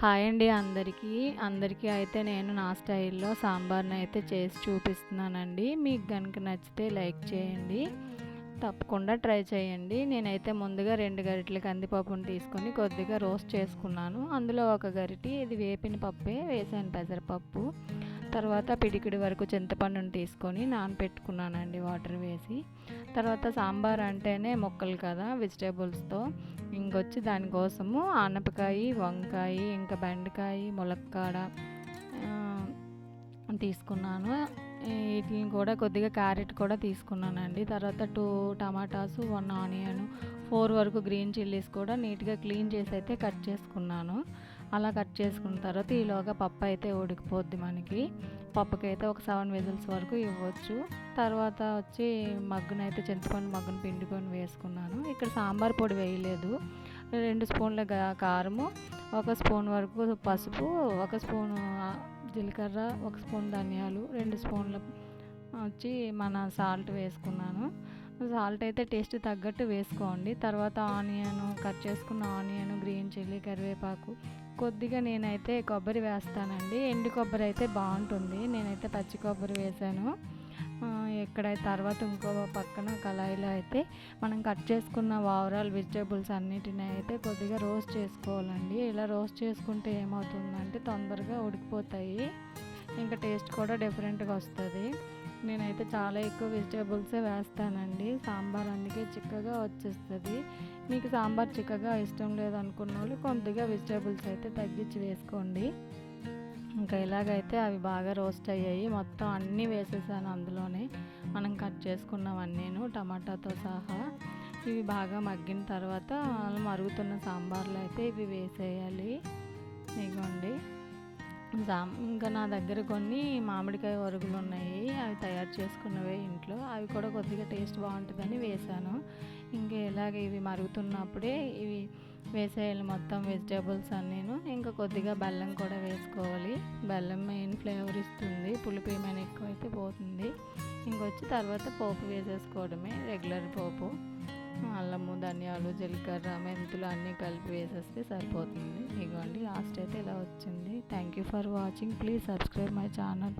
Hi అండి అందరికీ. అందరికీ అయితే నేను నా స్టైల్లో సాంబార్ని అయితే చేసి చూపిస్తున్నానండి. మీకు కనుక నచ్చితే లైక్ చేయండి. తప్పకుండా ట్రై చేయండి. నేనైతే ముందుగా రెండు గరిటెల కందిపప్పును తీసుకొని కొద్దిగా రోస్ట్ చేసుకున్నాను. అందులో ఒక గరిటి ఇది వేపిన పప్పే వేసాను పెసరపప్పు. తర్వాత పిడికిడి వరకు చింతపండుని తీసుకొని నానపెట్టుకున్నానండి వాటర్ వేసి. తర్వాత సాంబార్ అంటేనే మొక్కలు కదా వెజిటేబుల్స్తో. ఇంకొచ్చి దానికోసము ఆనపకాయ వంకాయ ఇంకా బెండకాయ ములక్కాడ తీసుకున్నాను. వీటిని కూడా కొద్దిగా క్యారెట్ కూడా తీసుకున్నానండి. తర్వాత two tomatoes one onion four వరకు గ్రీన్ చిల్లీస్ కూడా నీట్గా క్లీన్ చేసి అయితే కట్ చేసుకున్నాను. అలా కట్ చేసుకున్న తర్వాత ఈలోగా పప్పు అయితే ఉడికిపోద్ది మనకి. పప్పుకైతే ఒక సెవెన్ విజిల్స్ వరకు ఇవ్వచ్చు. తర్వాత వచ్చి మగ్గునైతే చింతపండు మగ్గును పిండుకొని వేసుకున్నాను. ఇక్కడ సాంబార్ పొడి వేయలేదు. రెండు స్పూన్ల కారము ఒక స్పూన్ వరకు పసుపు ఒక స్పూన్ జీలకర్ర ఒక స్పూన్ ధనియాలు రెండు స్పూన్ల వచ్చి మన సాల్ట్ వేసుకున్నాను. సాల్ట్ అయితే టేస్ట్ తగ్గట్టు వేసుకోండి. తర్వాత ఆనియన్ కట్ చేసుకున్న ఆనియన్ గ్రీన్ చిల్లీ కరివేపాకు కొద్దిగా నేనైతే కొబ్బరి వేస్తానండి. ఎండు కొబ్బరి అయితే బాగుంటుంది. నేనైతే పచ్చి కొబ్బరి వేసాను. ఇక్కడ తర్వాత ఇంకో పక్కన కళాయిలో అయితే మనం కట్ చేసుకున్న ఓవరాల్ వెజిటేబుల్స్ అన్నిటిని అయితే కొద్దిగా రోస్ట్ చేసుకోవాలండి. ఇలా రోస్ట్ చేసుకుంటే ఏమవుతుందంటే తొందరగా ఉడికిపోతాయి. ఇంకా టేస్ట్ కూడా డిఫరెంట్గా వస్తుంది. నేనైతే చాలా ఎక్కువ వెజిటేబుల్సే వేస్తానండి. సాంబార్ అందుకే చిక్కగా వచ్చేస్తుంది. మీకు సాంబార్ చిక్కగా ఇష్టం లేదనుకున్న వాళ్ళు కొద్దిగా వెజిటేబుల్స్ అయితే తగ్గించి వేసుకోండి. ఇంకా ఇలాగైతే అవి బాగా రోస్ట్ అయ్యాయి. మొత్తం అన్నీ వేసేసాను అందులోనే. మనం కట్ చేసుకున్నవన్నీను టమాటాతో సహా. ఇవి బాగా మగ్గిన తర్వాత మరుగుతున్న సాంబార్లో అయితే ఇవి వేసేయాలి. ఇగోండి. ఇంకా నా దగ్గర కొన్ని మామిడికాయ వరుగులు ఉన్నాయి. అవి తయారు చేసుకున్నవే ఇంట్లో. అవి కూడా కొద్దిగా టేస్ట్ బాగుంటుందని వేసాను ఇంకా ఇలాగ ఇవి మరుగుతున్నప్పుడే ఇవి వేసేయాలి మొత్తం వెజిటేబుల్స్ అన్నీను. ఇంకా కొద్దిగా బెల్లం కూడా వేసుకోవాలి. బెల్లం మెయిన్ ఫ్లేవర్ ఇస్తుంది. పులిపి ఏమైనా ఎక్కువైతే పోతుంది. ఇంకొచ్చి తర్వాత పోపు వేసేసుకోవడమే. రెగ్యులర్ పోపు. అల్లము ధనియాలు జీలకర్ర మెంతులు అన్నీ కలిపి వేసేస్తే సరిపోతుంది. ఇగోండి. లాస్ట్ అయితే ఇలా వచ్చింది. Thank you for watching please subscribe my channel